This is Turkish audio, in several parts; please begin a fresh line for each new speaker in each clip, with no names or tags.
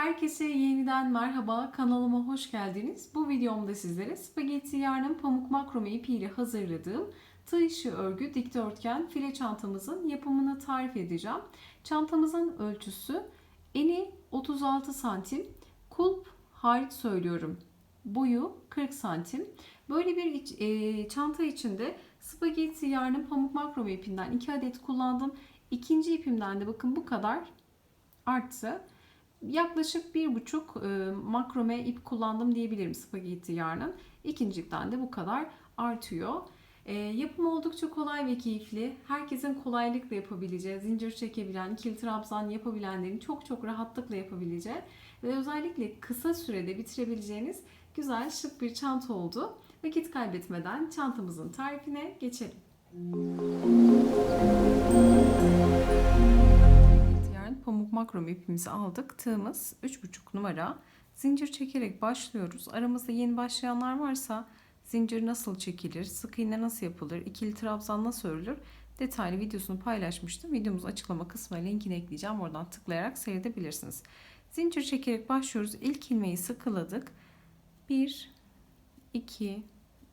Herkese yeniden merhaba, kanalıma hoş geldiniz. Bu videomda sizlere spagetti yarnın pamuk makrome ipiyle hazırladığım tığ işi örgü dikdörtgen file çantamızın yapımını tarif edeceğim. Çantamızın ölçüsü eni 36 santim, kulp hariç söylüyorum boyu 40 santim. Böyle bir iç- e, çanta içinde spagetti yarnın pamuk makrome ipinden 2 adet kullandım. İkinci ipimden de bakın bu kadar arttı. Yaklaşık bir buçuk e, makrome ip kullandım diyebilirim spagetti yarnın. İkincikten de bu kadar artıyor. E, yapımı oldukça kolay ve keyifli. Herkesin kolaylıkla yapabileceği, zincir çekebilen, ikili trabzan yapabilenlerin çok çok rahatlıkla yapabileceği ve özellikle kısa sürede bitirebileceğiniz güzel şık bir çanta oldu. Vakit kaybetmeden çantamızın tarifine geçelim. Yarın pamuk makrome ipimizi aldık. Tığımız 3,5 numara. Zincir çekerek başlıyoruz. Aramızda yeni başlayanlar varsa zincir nasıl çekilir, sık iğne nasıl yapılır, ikili trabzan nasıl örülür detaylı videosunu paylaşmıştım. Videomuzun açıklama kısmına linkini ekleyeceğim. Oradan tıklayarak seyredebilirsiniz. Zincir çekerek başlıyoruz. İlk ilmeği sıkıladık. 1, 2,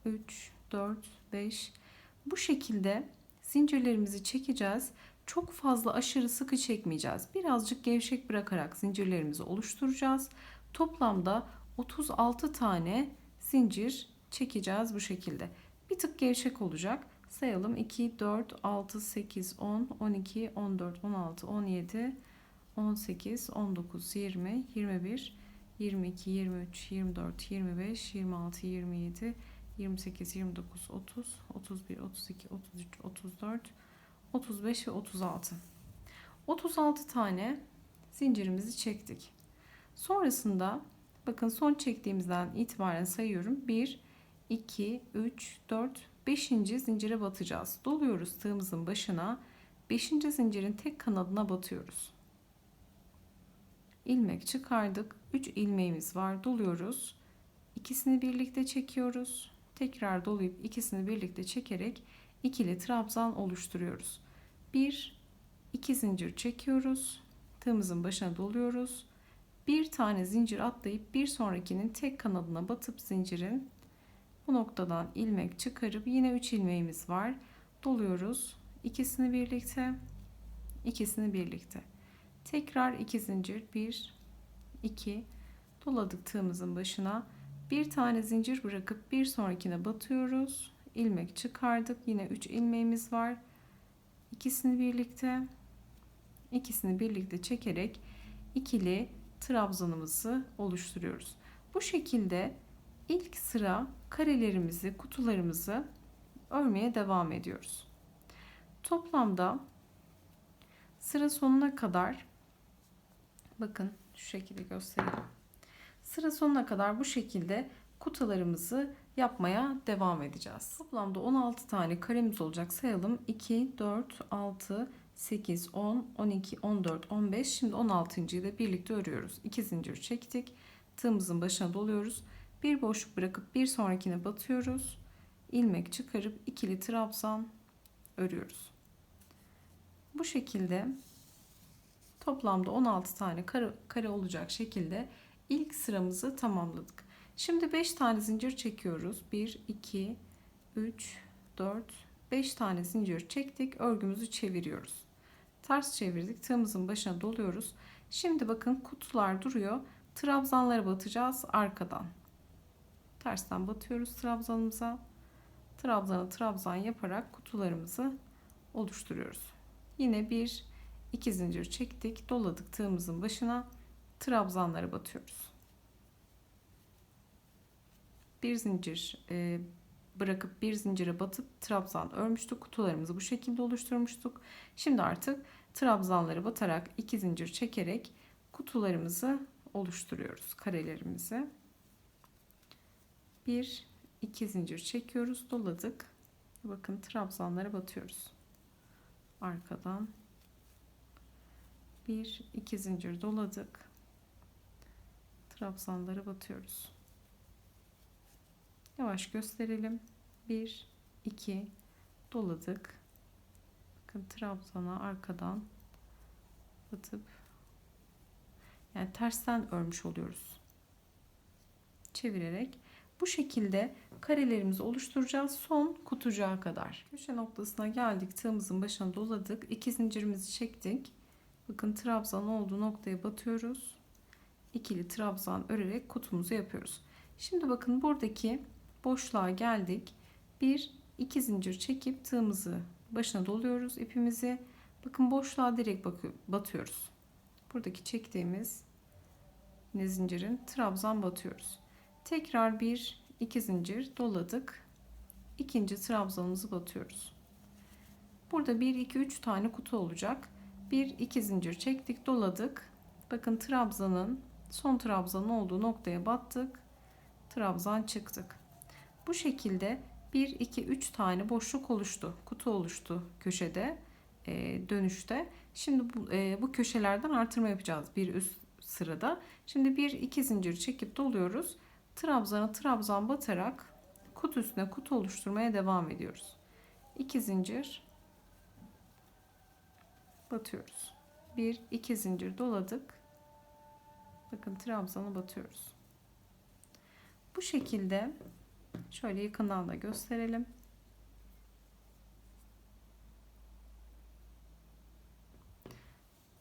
3, 4, 5. Bu şekilde zincirlerimizi çekeceğiz. Çok fazla aşırı sıkı çekmeyeceğiz. Birazcık gevşek bırakarak zincirlerimizi oluşturacağız. Toplamda 36 tane zincir çekeceğiz bu şekilde. Bir tık gevşek olacak. Sayalım 2, 4, 6, 8, 10, 12, 14, 16, 17, 18, 19, 20, 21, 22, 23, 24, 25, 26, 27, 28, 29, 30, 31, 32, 33, 34, 35 ve 36. 36 tane zincirimizi çektik. Sonrasında bakın son çektiğimizden itibaren sayıyorum. 1, 2, 3, 4, 5. zincire batacağız. Doluyoruz tığımızın başına. 5. zincirin tek kanadına batıyoruz. İlmek çıkardık. 3 ilmeğimiz var. Doluyoruz. İkisini birlikte çekiyoruz. Tekrar dolayıp ikisini birlikte çekerek ikili trabzan oluşturuyoruz. 1 2 zincir çekiyoruz. Tığımızın başına doluyoruz. Bir tane zincir atlayıp bir sonrakinin tek kanadına batıp zincirin bu noktadan ilmek çıkarıp yine 3 ilmeğimiz var. Doluyoruz. İkisini birlikte, ikisini birlikte. Tekrar 2 zincir 1 2 doladık tığımızın başına. Bir tane zincir bırakıp bir sonrakine batıyoruz. İlmek çıkardık. Yine 3 ilmeğimiz var. İkisini birlikte ikisini birlikte çekerek ikili trabzanımızı oluşturuyoruz. Bu şekilde ilk sıra karelerimizi, kutularımızı örmeye devam ediyoruz. Toplamda sıra sonuna kadar bakın şu şekilde göstereyim. Sıra sonuna kadar bu şekilde kutularımızı yapmaya devam edeceğiz. Toplamda 16 tane karemiz olacak. Sayalım. 2, 4, 6, 8, 10, 12, 14, 15. Şimdi 16.yı da birlikte örüyoruz. 2 zincir çektik. Tığımızın başına doluyoruz. Bir boşluk bırakıp bir sonrakine batıyoruz. ilmek çıkarıp ikili trabzan örüyoruz. Bu şekilde toplamda 16 tane kare, kare olacak şekilde ilk sıramızı tamamladık. Şimdi 5 tane zincir çekiyoruz. 1, 2, 3, 4, 5 tane zincir çektik. Örgümüzü çeviriyoruz. Ters çevirdik. Tığımızın başına doluyoruz. Şimdi bakın kutular duruyor. Trabzanlara batacağız arkadan. Tersten batıyoruz trabzanımıza. Trabzanı trabzan yaparak kutularımızı oluşturuyoruz. Yine bir iki zincir çektik. Doladık tığımızın başına. Trabzanlara batıyoruz. Bir zincir e, bırakıp bir zincire batıp trabzan örmüştük. Kutularımızı bu şekilde oluşturmuştuk. Şimdi artık trabzanları batarak iki zincir çekerek kutularımızı oluşturuyoruz. Karelerimizi. Bir, iki zincir çekiyoruz. Doladık. Bakın trabzanlara batıyoruz. Arkadan bir, iki zincir doladık. Trabzanlara batıyoruz. Yavaş gösterelim. 1 2 doladık. Bakın trabzana arkadan batıp Yani tersten örmüş oluyoruz. Çevirerek bu şekilde karelerimizi oluşturacağız son kutucuğa kadar. Köşe noktasına geldik. Tığımızın başına doladık. İki zincirimizi çektik. Bakın trabzan olduğu noktaya batıyoruz. İkili trabzan örerek kutumuzu yapıyoruz. Şimdi bakın buradaki boşluğa geldik. Bir iki zincir çekip tığımızı başına doluyoruz ipimizi. Bakın boşluğa direkt bakıyor, batıyoruz. Buradaki çektiğimiz yine zincirin trabzan batıyoruz. Tekrar bir iki zincir doladık. İkinci trabzanımızı batıyoruz. Burada 1 2 3 tane kutu olacak. 1 2 zincir çektik, doladık. Bakın trabzanın son trabzanın olduğu noktaya battık. Trabzan çıktık. Bu şekilde 1 2 3 tane boşluk oluştu. Kutu oluştu köşede e, dönüşte. Şimdi bu, e, bu köşelerden artırma yapacağız bir üst sırada. Şimdi 1 2 zincir çekip doluyoruz. Trabzana trabzan batarak kutu üstüne kutu oluşturmaya devam ediyoruz. 2 zincir batıyoruz. 1 2 zincir doladık. Bakın trabzanı batıyoruz. Bu şekilde şöyle yakından da gösterelim.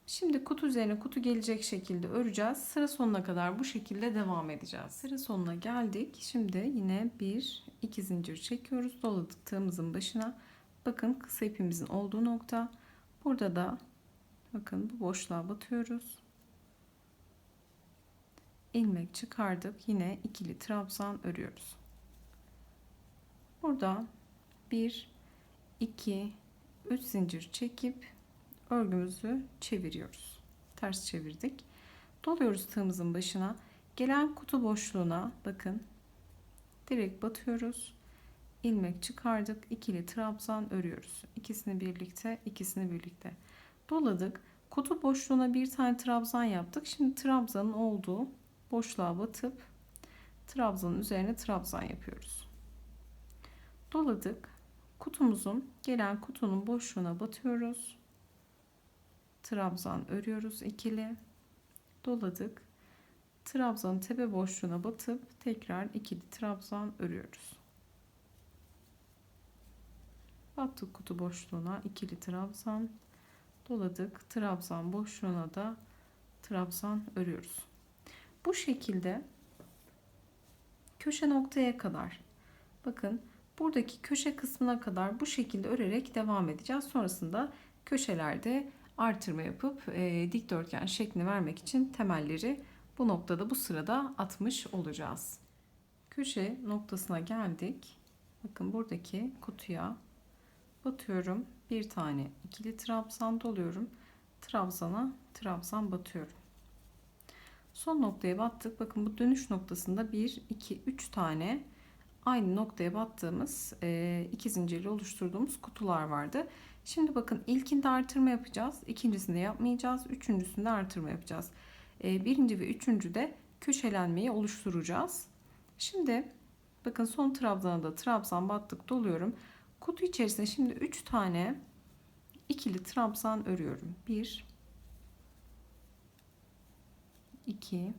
Şimdi kutu üzerine kutu gelecek şekilde öreceğiz. Sıra sonuna kadar bu şekilde devam edeceğiz. Sıra sonuna geldik. Şimdi yine bir iki zincir çekiyoruz. Doladık tığımızın başına. Bakın kısa ipimizin olduğu nokta. Burada da bakın bu boşluğa batıyoruz. ilmek çıkardık. Yine ikili trabzan örüyoruz. Burada 1 2 3 zincir çekip örgümüzü çeviriyoruz. Ters çevirdik. Doluyoruz tığımızın başına. Gelen kutu boşluğuna bakın. Direkt batıyoruz. ilmek çıkardık. ikili trabzan örüyoruz. İkisini birlikte, ikisini birlikte. Doladık. Kutu boşluğuna bir tane trabzan yaptık. Şimdi trabzanın olduğu boşluğa batıp trabzanın üzerine trabzan yapıyoruz. Doladık. Kutumuzun gelen kutunun boşluğuna batıyoruz. Trabzan örüyoruz ikili. Doladık. Trabzanın tepe boşluğuna batıp tekrar ikili trabzan örüyoruz. Battık kutu boşluğuna ikili trabzan doladık. Trabzan boşluğuna da trabzan örüyoruz. Bu şekilde köşe noktaya kadar. Bakın buradaki köşe kısmına kadar bu şekilde örerek devam edeceğiz sonrasında köşelerde artırma yapıp e, dikdörtgen şeklini vermek için temelleri bu noktada bu sırada atmış olacağız. Köşe noktasına geldik. Bakın buradaki kutuya batıyorum. Bir tane ikili trabzan doluyorum. Trabzana trabzan batıyorum. Son noktaya battık. Bakın bu dönüş noktasında 1, 2, 3 tane aynı noktaya battığımız e, iki zincirli oluşturduğumuz kutular vardı. Şimdi bakın ilkinde artırma yapacağız. ikincisinde yapmayacağız. Üçüncüsünde artırma yapacağız. E, birinci ve üçüncü de köşelenmeyi oluşturacağız. Şimdi bakın son trabzana da trabzan battık doluyorum. Kutu içerisinde şimdi 3 tane ikili trabzan örüyorum. 1 2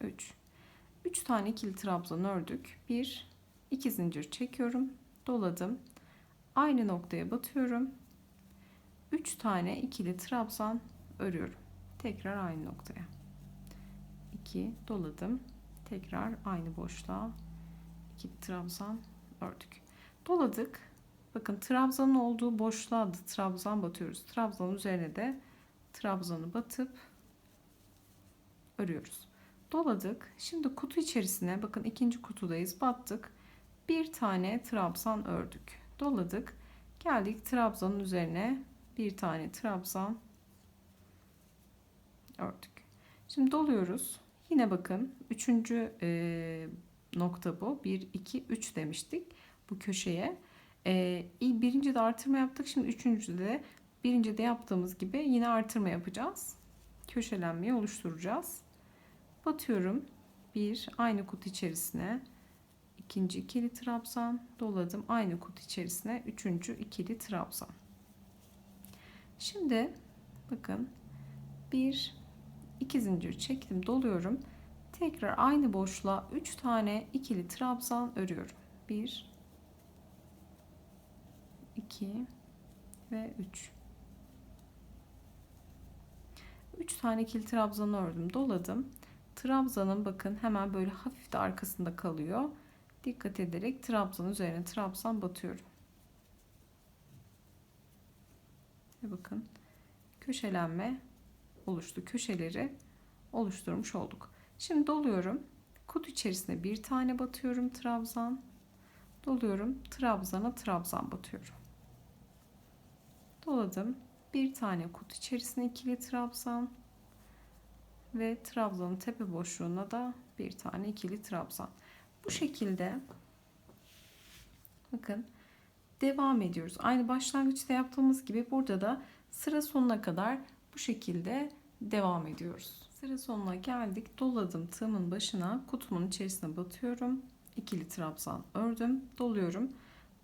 3 3 tane ikili trabzan ördük. 1 2 zincir çekiyorum. Doladım. Aynı noktaya batıyorum. 3 tane ikili trabzan örüyorum. Tekrar aynı noktaya. 2 doladım. Tekrar aynı boşluğa ikili trabzan ördük. Doladık. Bakın trabzanın olduğu boşluğa da trabzan batıyoruz. Trabzanın üzerine de trabzanı batıp örüyoruz doladık. Şimdi kutu içerisine bakın ikinci kutudayız. Battık. Bir tane trabzan ördük. Doladık. Geldik trabzanın üzerine bir tane trabzan ördük. Şimdi doluyoruz. Yine bakın üçüncü e, nokta bu. 1, 2, 3 demiştik bu köşeye. E, birinci de artırma yaptık. Şimdi üçüncü de birinci de yaptığımız gibi yine artırma yapacağız. Köşelenmeyi oluşturacağız batıyorum. Bir aynı kutu içerisine ikinci ikili trabzan doladım. Aynı kutu içerisine üçüncü ikili trabzan. Şimdi bakın Bir, iki zincir çektim, doluyorum. Tekrar aynı boşluğa 3 tane ikili trabzan örüyorum. 1 2 ve 3. 3 tane ikili trabzan ördüm, doladım. Trabzanın bakın hemen böyle hafif de arkasında kalıyor. Dikkat ederek trabzan üzerine trabzan batıyorum. Ve bakın köşelenme oluştu. Köşeleri oluşturmuş olduk. Şimdi doluyorum. Kutu içerisine bir tane batıyorum trabzan. Doluyorum. Trabzana trabzan batıyorum. Doladım. Bir tane kutu içerisine ikili trabzan ve trabzanın tepe boşluğuna da bir tane ikili trabzan. Bu şekilde bakın devam ediyoruz. Aynı başlangıçta yaptığımız gibi burada da sıra sonuna kadar bu şekilde devam ediyoruz. Sıra sonuna geldik. Doladım tığımın başına kutumun içerisine batıyorum. İkili trabzan ördüm. Doluyorum.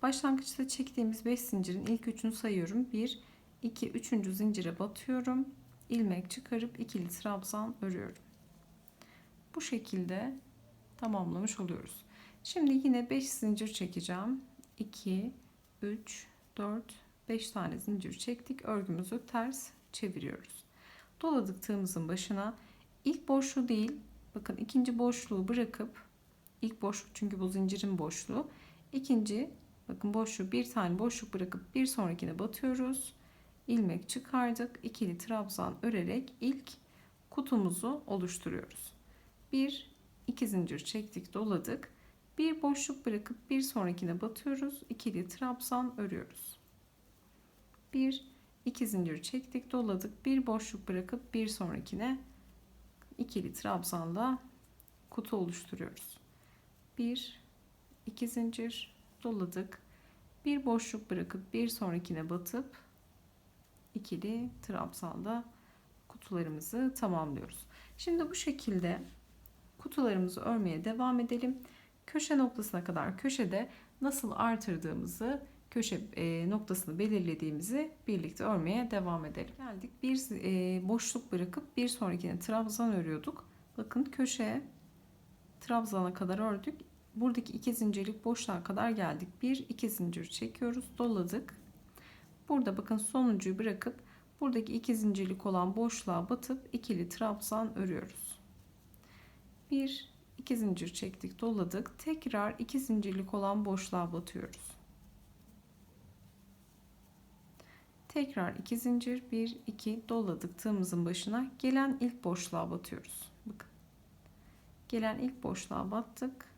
Başlangıçta çektiğimiz 5 zincirin ilk üçünü sayıyorum. 1, 2, 3. zincire batıyorum. İlmek çıkarıp ikili trabzan örüyorum. Bu şekilde tamamlamış oluyoruz. Şimdi yine 5 zincir çekeceğim. 2, 3, 4, 5 tane zincir çektik. Örgümüzü ters çeviriyoruz. Doladık tığımızın başına. İlk boşluğu değil, bakın ikinci boşluğu bırakıp ilk boşluk çünkü bu zincirin boşluğu. İkinci bakın boşluğu bir tane boşluk bırakıp bir sonrakine batıyoruz. İlmek çıkardık. ikili trabzan örerek ilk kutumuzu oluşturuyoruz. Bir, iki zincir çektik, doladık. Bir boşluk bırakıp bir sonrakine batıyoruz. ikili trabzan örüyoruz. Bir, iki zincir çektik, doladık. Bir boşluk bırakıp bir sonrakine ikili trabzanla kutu oluşturuyoruz. 1 2 zincir doladık. Bir boşluk bırakıp bir sonrakine batıp ikili trabzanla kutularımızı tamamlıyoruz. Şimdi bu şekilde kutularımızı örmeye devam edelim. Köşe noktasına kadar köşede nasıl artırdığımızı köşe e, noktasını belirlediğimizi birlikte örmeye devam edelim. Geldik bir e, boşluk bırakıp bir sonrakine trabzan örüyorduk. Bakın köşe trabzana kadar ördük. Buradaki iki zincirlik boşluğa kadar geldik. Bir iki zincir çekiyoruz, doladık. Burada bakın sonuncuyu bırakıp buradaki iki zincirlik olan boşluğa batıp ikili trabzan örüyoruz. Bir iki zincir çektik, doladık. Tekrar iki zincirlik olan boşluğa batıyoruz. Tekrar iki zincir, bir iki doladık tığımızın başına. Gelen ilk boşluğa batıyoruz. Bakın. Gelen ilk boşluğa battık.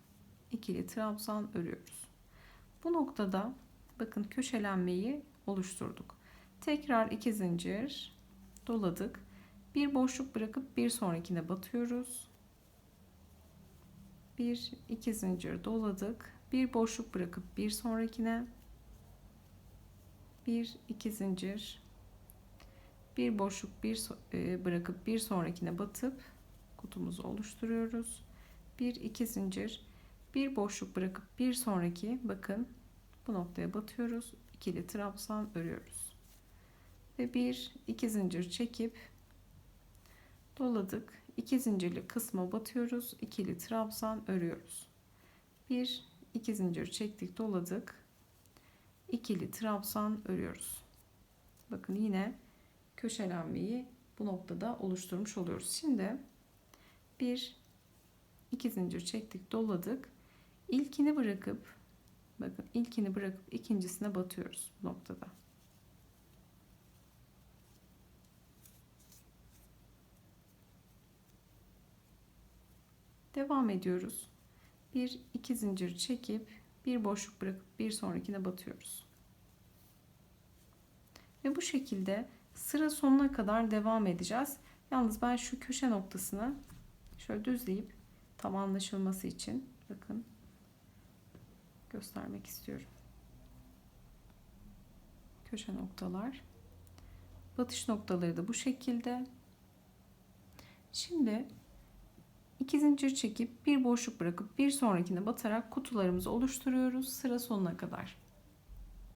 ikili trabzan örüyoruz. Bu noktada bakın köşelenmeyi oluşturduk. Tekrar iki zincir doladık. Bir boşluk bırakıp bir sonrakine batıyoruz. Bir iki zincir doladık. Bir boşluk bırakıp bir sonrakine bir iki zincir bir boşluk bir e, bırakıp bir sonrakine batıp kutumuzu oluşturuyoruz. Bir iki zincir bir boşluk bırakıp bir sonraki bakın bu noktaya batıyoruz. İkili trabzan örüyoruz. Ve bir iki zincir çekip doladık. iki zincirli kısma batıyoruz. ikili trabzan örüyoruz. Bir iki zincir çektik, doladık ikili trabzan örüyoruz. Bakın yine köşelenmeyi bu noktada oluşturmuş oluyoruz. Şimdi bir iki zincir çektik, doladık. İlkini bırakıp bakın ilkini bırakıp ikincisine batıyoruz bu noktada. Devam ediyoruz. Bir iki zincir çekip bir boşluk bırakıp bir sonrakine batıyoruz. Ve bu şekilde sıra sonuna kadar devam edeceğiz. Yalnız ben şu köşe noktasını şöyle düzleyip tam anlaşılması için bakın göstermek istiyorum. Köşe noktalar. Batış noktaları da bu şekilde. Şimdi 2 zincir çekip bir boşluk bırakıp bir sonrakine batarak kutularımızı oluşturuyoruz sıra sonuna kadar.